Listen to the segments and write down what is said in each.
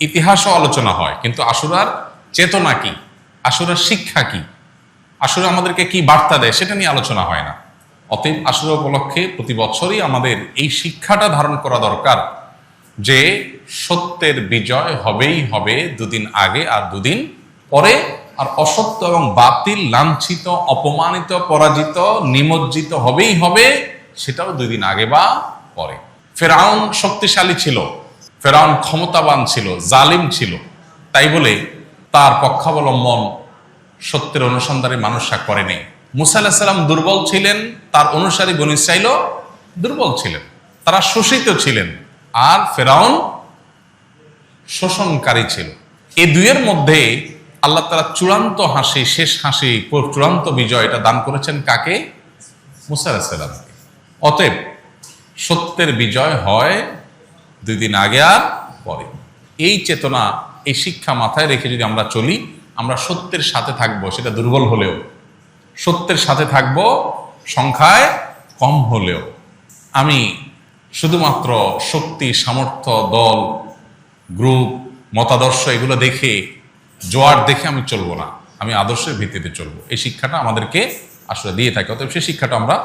ইতিহাসও আলোচনা হয়, কিন্তু আশুরার চেতনা কি? আশুরার শিক্ষা কি? আসলে আমাদেরকে কি বার্তা দেয় সেটা নিয়ে আলোচনা হয় না। অতএব আসলে উপলক্ষে প্রতি বছরই আমাদের এই শিক্ষাটা ধারণ করা দরকার যে সত্যের বিজয় হবেই হবে দুদিন আগে আর দুদিন পরে, আর অসত্য এবং বাতিল, লাঞ্ছিত, অপমানিত, পরাজিত, নিমজ্জিত হবেই হবে, সেটাও দুই দিন আগে বা পরে। ফেরাউন শক্তিশালী ছিল। ফেরাউন ক্ষমতাবান ছিল, জালিম ছিল। তাই বলে তার পক্ষাবলম্বন সত্যের অনুসন্ধানে মানুষরা করেনি মুসা আলাহিসাল্লাম দুর্বল ছিলেন, তার অনুসারী বন ইসরাইলও দুর্বল ছিলেন। তারা শোষিত ছিলেন আর ফেরাউন শোষণকারী ছিল। এই দুইয়ের মধ্যে আল্লাহ তারা চূড়ান্ত হাসি, শেষ হাসি, চূড়ান্ত বিজয় এটা দান করেছেন কাকে? মুসা আলাহিসাল্লামকে অতএব সত্যের বিজয় হয় দুই দিন আগে আর পরে। এই চেতনা, এই শিক্ষা মাথায় রেখে যদি আমরা চলি, আমরা সত্যের সাথে থাকব, সেটা দুর্বল হলেও। সত্যের সাথে থাকব, সংখ্যায় কম হলেও। আমি শুধুমাত্র শক্তি, সামর্থ্য, দল, গ্রুপ, মতাদর্শ এগুলো দেখে, জোয়ার দেখে আমি চলবো না। আমি আদর্শের ভিত্তিতে চলবো। এই শিক্ষাটা আমাদেরকে আসলে দিয়ে থাকে, অতএব সেই শিক্ষাটা আমরা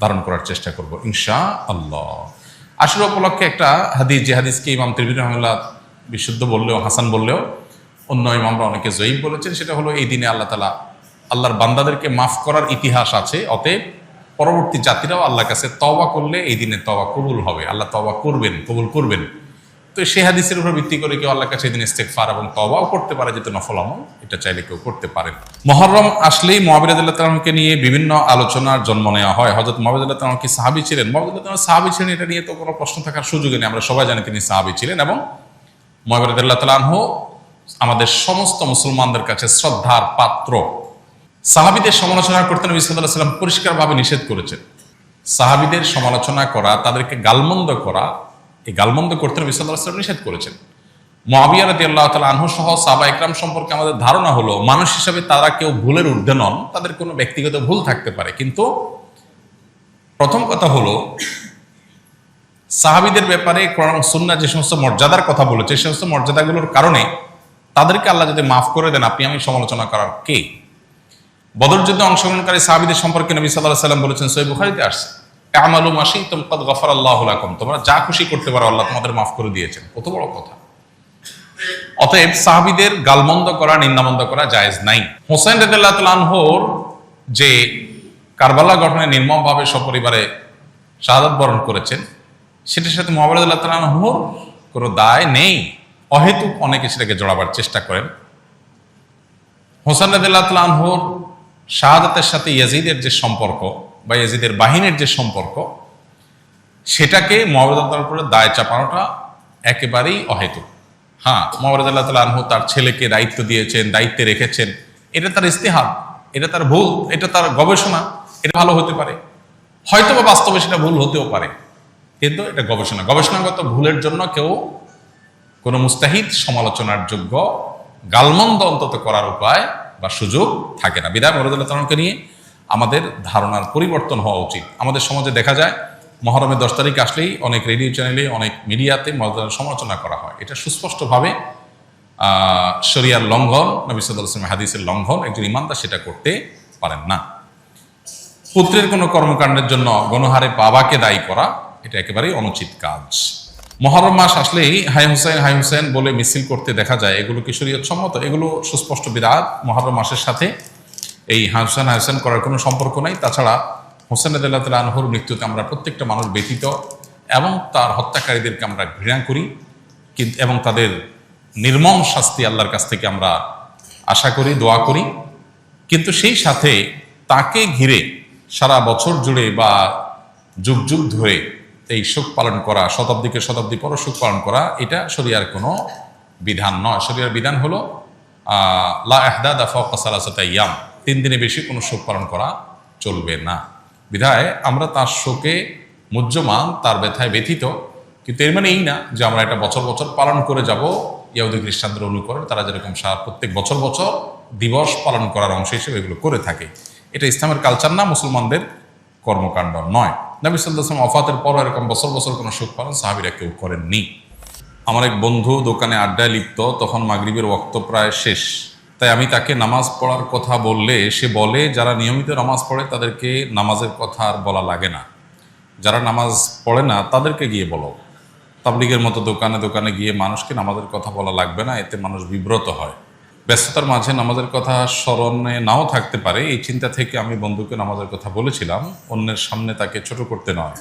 ধারণ করার চেষ্টা করব ইনশা আল্লাহ আসলে উপলক্ষে একটা হাদিস, যে হাদিসকে ইমাম ত্রিবির রহমুল্লাহ বিশুদ্ধ বললেও, হাসান বললেও, অন্য ইমামরা অনেকে জয়ীব বলেছেন, সেটা হলো এই দিনে আল্লাহ তালা আল্লাহর বান্দাদেরকে মাফ করার ইতিহাস আছে। অতএব পরবর্তী জাতিরাও আল্লাহর কাছে তবা করলে এই দিনে তবা কবুল হবে। আল্লাহ তবা করবেন, কবুল করবেন। তো সে হাদিসের উপর ভিত্তি করে কেউ আল্লাহ কাছে দিন ইস্তেকফার এবং তবাও করতে পারে, যেহেতু নফল আমল, এটা চাইলে কেউ করতে পারেন মহরম আসলেই মহাবিরাদুল্লাহ তালামকে নিয়ে বিভিন্ন আলোচনার জন্ম নেওয়া হয়। হজরত মহাবিদুল্লাহ তালাম কি সাহাবি ছিলেন? মহাবিদুল্লাহ তালাম সাহাবি ছিলেন, এটা নিয়ে তো কোনো প্রশ্ন থাকার সুযোগই নেই। আমরা সবাই জানি তিনি সাহাবি ছিলেন এবং মহাবিরাদুল্লাহ তালাহ আমাদের সমস্ত মুসলমানদের কাছে শ্রদ্ধার পাত্র। সাহাবিদের সমালোচনা করতে নবী সাল্লাহ সাল্লাম পরিষ্কারভাবে নিষেধ করেছেন। সাহাবিদের সমালোচনা করা, তাদেরকে গালমন্দ করা এই গালমন্দ করতে নবী সাল্লাহ নিষেধ করেছেন। মহাবিয়া রাতি আল্লাহ তালা আনহু সহ সাবা ইকরাম সম্পর্কে আমাদের ধারণা হলো, মানুষ হিসাবে তারা কেউ ভুলের ঊর্ধ্বে নন, তাদের কোনো ব্যক্তিগত ভুল থাকতে পারে। কিন্তু প্রথম কথা হলো, সাহাবিদের ব্যাপারে কোরআন সুন্না যে সমস্ত মর্যাদার কথা বলেছে, সে সমস্ত মর্যাদাগুলোর কারণে তাদেরকে আল্লাহ যদি মাফ করে দেন, আপনি আমি সমালোচনা করার কে? বদর যুদ্ধে অংশগ্রহণকারী সাহাবিদের সম্পর্কে নবী সাল্লাহ সাল্লাম বলেছেন সই বুখারিতে আসছে। আমালু মাসি তোমাদ গফর আল্লাহ লাকুম। তোমরা যা খুশি করতে পারো, আল্লাহ তোমাদের মাফ করে দিয়েছেন। কত বড় কথা। অতএব সাহাবিদের গালমন্দ করা, নিন্দামন্দ করা জায়েজ নাই। হোসেন রেদুল্লাহর যে কারবালা গঠনে নির্মমভাবে সপরিবারে শাহাদত বরণ করেছেন, সেটার সাথে মোহাম্মদুল্লাহ তালাহর কোনো দায় নেই। অহেতুক অনেকে সেটাকে জড়াবার চেষ্টা করেন। হোসেন রাদিল্লাহ তালাহর শাহাদাতের সাথে ইয়াজিদের যে সম্পর্ক বা ইয়াজিদের বাহিনীর যে সম্পর্ক, সেটাকে মোহাম্মদ উপরে দায় চাপানোটা একেবারেই অহেতুক। হ্যাঁ মোহাম্মদ আল্লাহ তালা আনহু তার ছেলেকে দায়িত্ব দিয়েছেন, দায়িত্বে রেখেছেন। এটা তার ইস্তেহার এটা তার ভুল, এটা তার গবেষণা, এটা ভালো হতে পারে। হয়তো বা বাস্তবে সেটা ভুল হতেও পারে, কিন্তু এটা গবেষণা। গবেষণাগত ভুলের জন্য কেউ কোনো মুস্তাহিদ সমালোচনার যোগ্য গালমন্দ অন্তত করার উপায় বা সুযোগ থাকে না। বিদায় মরদুল্লাহ তালকে নিয়ে আমাদের ধারণার পরিবর্তন হওয়া উচিত। আমাদের সমাজে দেখা যায়, মহরমের দশ তারিখ আসলেই অনেক রেডিও চ্যানেলে, অনেক মিডিয়াতে মরদুল্লাহ সমালোচনা করা হয়। এটা সুস্পষ্টভাবে শরিয়ার লঙ্ঘন, নবী আসলামের হাদিসের লঙ্ঘন, একজন ইমানদার সেটা করতে পারেন না। পুত্রের কোনো কর্মকাণ্ডের জন্য গণহারে বাবাকে দায়ী করা, এটা একেবারেই অনুচিত কাজ। মহরম মাস আসলেই হাই হুসেন হাই হুসেন বলে মিছিল করতে দেখা যায়। এগুলো কি সম্মত এগুলো সুস্পষ্ট বিরাট মহরম মাসের সাথে এই হাসান হুসেন করার কোনো সম্পর্ক নাই। তাছাড়া হোসেন আদাল্লাহ আনহুর মৃত্যুতে আমরা প্রত্যেকটা মানুষ ব্যতীত এবং তার হত্যাকারীদেরকে আমরা ঘৃণা করি। কিন্তু এবং তাদের নির্মম শাস্তি আল্লাহর কাছ থেকে আমরা আশা করি, দোয়া করি। কিন্তু সেই সাথে তাকে ঘিরে সারা বছর জুড়ে বা যুগ যুগ ধরে এই শোক পালন করা, শতাব্দীকে শতাব্দী পর শোক পালন করা, এটা শরিয়ার কোনো বিধান নয়। শরিয়ার বিধান হলো লা এহদাদ ইয়াম তিন দিনে বেশি কোনো শোক পালন করা চলবে না। বিধায় আমরা তার শোকে মুহ্যমান, তার ব্যথায় ব্যথিত, কিন্তু এর মানে এই না যে আমরা এটা বছর বছর পালন করে যাব, ইয়াহুদি খ্রিস্টানদের অনুকরণ, তারা যেরকম সারা প্রত্যেক বছর বছর দিবস পালন করার অংশ হিসেবে এগুলো করে থাকে। এটা ইসলামের কালচার না, মুসলমানদের কর্মকাণ্ড নয়। নবী সাল্লাম অফাতের পর এরকম বছর বছর কোনো শোক পালন সাহাবিরা কেউ করেননি। আমার এক বন্ধু দোকানে আড্ডায় লিপ্ত, তখন মাগরিবের ওক্ত প্রায় শেষ। তাই আমি তাকে নামাজ পড়ার কথা বললে সে বলে, যারা নিয়মিত নামাজ পড়ে তাদেরকে নামাজের কথা আর বলা লাগে না। যারা নামাজ পড়ে না তাদেরকে গিয়ে বলো। তাবলিগের মতো দোকানে দোকানে গিয়ে মানুষকে নামাজের কথা বলা লাগবে না, এতে মানুষ বিব্রত হয়। ব্যস্ততার মাঝে নামাজের কথা স্মরণে নাও থাকতে পারে। এই চিন্তা থেকে আমি বন্ধুকে নামাজের কথা বলেছিলাম, অন্যের সামনে তাকে ছোট করতে নয়।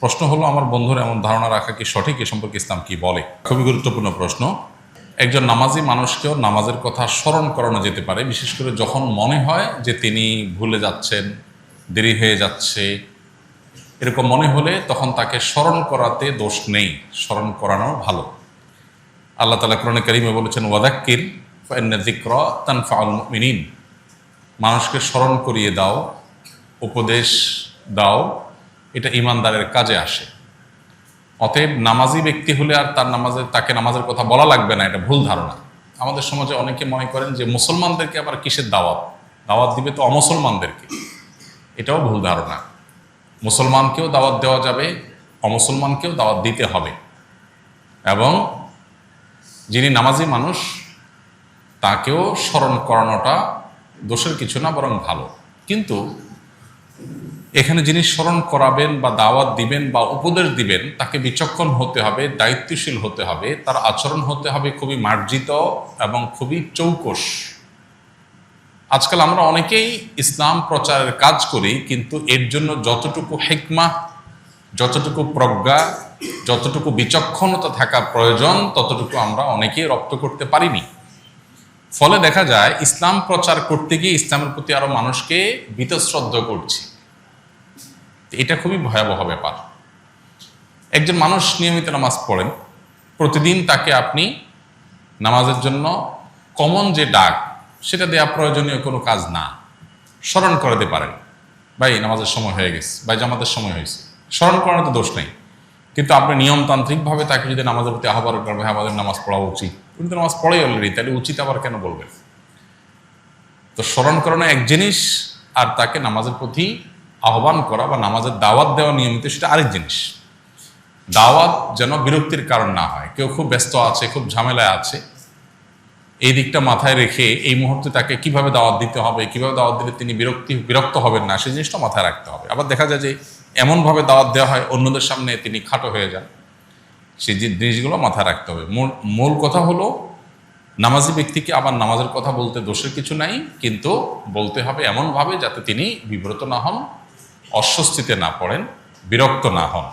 প্রশ্ন হলো, আমার বন্ধুর এমন ধারণা রাখা কি সঠিক? এ সম্পর্কে ইসলাম কি বলে? খুবই গুরুত্বপূর্ণ প্রশ্ন। একজন নামাজি মানুষকেও নামাজের কথা স্মরণ করানো যেতে পারে, বিশেষ করে যখন মনে হয় যে তিনি ভুলে যাচ্ছেন, দেরি হয়ে যাচ্ছে, এরকম মনে হলে তখন তাকে স্মরণ করাতে দোষ নেই, স্মরণ করানো ভালো। আল্লাহ তালা কোরআন করিমে বলেছেন, ওয়াদাক্কির জিক্র তানফাউল মিনিন মানুষকে স্মরণ করিয়ে দাও, উপদেশ দাও, এটা ইমানদারের কাজে আসে। অতএব নামাজি ব্যক্তি হলে আর তার নামাজের, তাকে নামাজের কথা বলা লাগবে না, এটা ভুল ধারণা। আমাদের সমাজে অনেকে মনে করেন যে মুসলমানদেরকে আবার কিসের দাওয়াত? দাওয়াত দিবে তো অমুসলমানদেরকে। এটাও ভুল ধারণা। মুসলমানকেও দাওয়াত দেওয়া যাবে, অমুসলমানকেও দাওয়াত দিতে হবে। এবং যিনি নামাজি মানুষ, তাকেও স্মরণ করানোটা দোষের কিছু না, বরং ভালো। কিন্তু এখানে যিনি স্মরণ করাবেন বা দাওয়াত দিবেন বা উপদেশ দিবেন, তাকে বিচক্ষণ হতে হবে, দায়িত্বশীল হতে হবে, তার আচরণ হতে হবে খুবই মার্জিত এবং খুবই চৌকস আজকাল আমরা অনেকেই ইসলাম প্রচারের কাজ করি, কিন্তু এর জন্য যতটুকু হেকমা, যতটুকু প্রজ্ঞা, যতটুকু বিচক্ষণতা থাকা প্রয়োজন, ততটুকু আমরা অনেকেই রপ্ত করতে পারিনি। ফলে দেখা যায়, ইসলাম প্রচার করতে গিয়ে ইসলামের প্রতি আরও মানুষকে বীতশ্রদ্ধ করছি। এটা খুবই ভয়াবহ ব্যাপার। একজন মানুষ নিয়মিত নামাজ পড়েন, প্রতিদিন তাকে আপনি নামাজের জন্য কমন যে ডাক, সেটা দেওয়া প্রয়োজনীয় কোনো কাজ না। স্মরণ করাতে পারেন, ভাই, নামাজের সময় হয়ে গেছে, ভাই, জামাতের সময় হয়েছে। স্মরণ করানো তো দোষ নেই। কিন্তু আপনি নিয়মতান্ত্রিকভাবে তাকে যদি নামাজের প্রতি আহ্বান করবেন ভাই, আমাদের নামাজ পড়া উচিত। উনি তো নামাজ পড়ে অলরেডি তাহলে উচিত আবার কেন বলবেন? তো স্মরণ করানো এক জিনিস, আর তাকে নামাজের প্রতি আহ্বান করা বা নামাজের দাওয়াত দেওয়া নিয়মিত সেটা আরেক জিনিস। দাওয়াত যেন বিরক্তির কারণ না হয়। কেউ খুব ব্যস্ত আছে, খুব ঝামেলায় আছে। এই দিকটা মাথায় রেখে এই মুহূর্তে তাকে কীভাবে দাওয়াত দিতে হবে, কীভাবে দাওয়াত দিলে তিনি বিরক্তি, বিরক্ত হবেন না, সেই জিনিসটা মাথায় রাখতে হবে। আবার দেখা যায় যে এমনভাবে দাওয়াত দেওয়া হয়, অন্যদের সামনে তিনি খাটো হয়ে যান। সেই জিনিসগুলো মাথায় রাখতে হবে। মূল মূল কথা হলো, নামাজি ব্যক্তিকে আবার নামাজের কথা বলতে দোষের কিছু নাই, কিন্তু বলতে হবে এমনভাবে যাতে তিনি বিব্রত না হন অস্বস্তিতে না পড়েন, বিরক্ত না হন।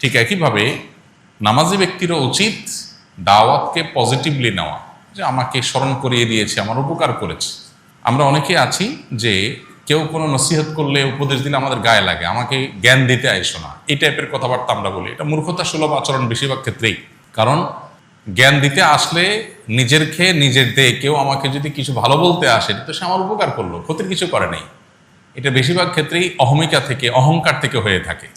ঠিক একইভাবে নামাজি ব্যক্তিরও উচিত দাওয়াতকে পজিটিভলি নেওয়া, যে আমাকে স্মরণ করিয়ে দিয়েছে, আমার উপকার করেছে। আমরা অনেকে আছি যে কেউ কোনো নসিহত করলে উপদেশ দিলে আমাদের গায়ে লাগে, আমাকে জ্ঞান দিতে আইসো না। এই টাইপের কথাবার্তা আমরা বলি। এটা মূর্খতা সুলভ আচরণ বেশিরভাগ ক্ষেত্রেই। কারণ জ্ঞান দিতে আসলে নিজের খেয়ে নিজের দেয়ে কেউ আমাকে যদি কিছু ভালো বলতে আসে তো সে আমার উপকার করল, ক্ষতির কিছু করে নেই। এটা বেশিরভাগ ক্ষেত্রেই অহমিকা থেকে অহংকার থেকে হয়ে থাকে।